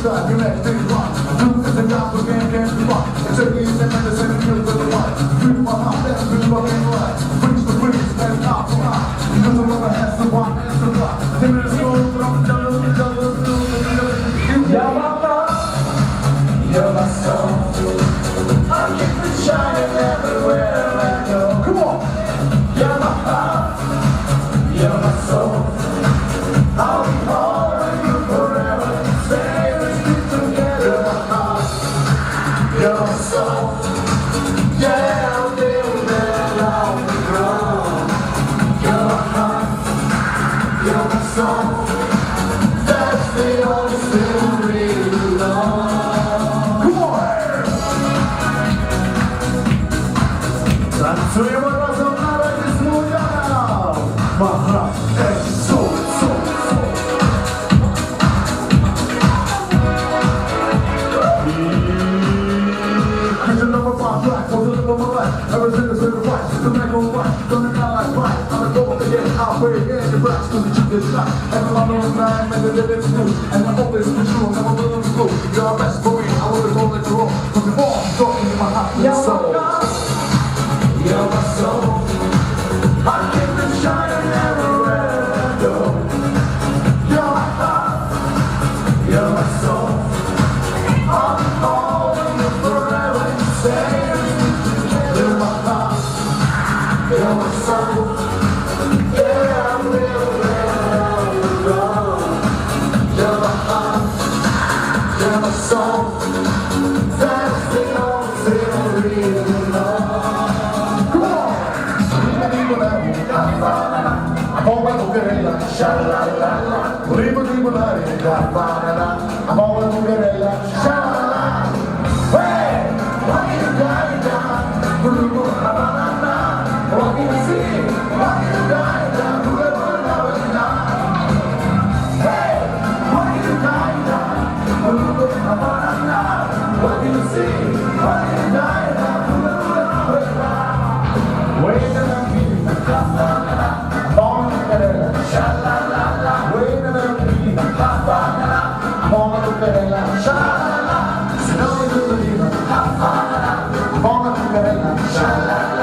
start, you let things rock. Do and drop again, can't be rock. Take it and then the same feel to the one. Feel my heart, that's feel fucking right. Preach the preach, that's not high. Because the rubber has to walk, has to rock. It's go from Танцуємо разом на радість Луяна! Мага, ей, Right? Everything is in the right, the man go right, don't it like right? I'm a go again, I'll pray again, the racks to the chicken shot. And on the line, and the living school, and I hope it's the truth, I'm a little school. You're best That's the only thing I really know. Come on! I'm always Ugarella, sha-la-la-la. Ribo ribo la Walking the sea,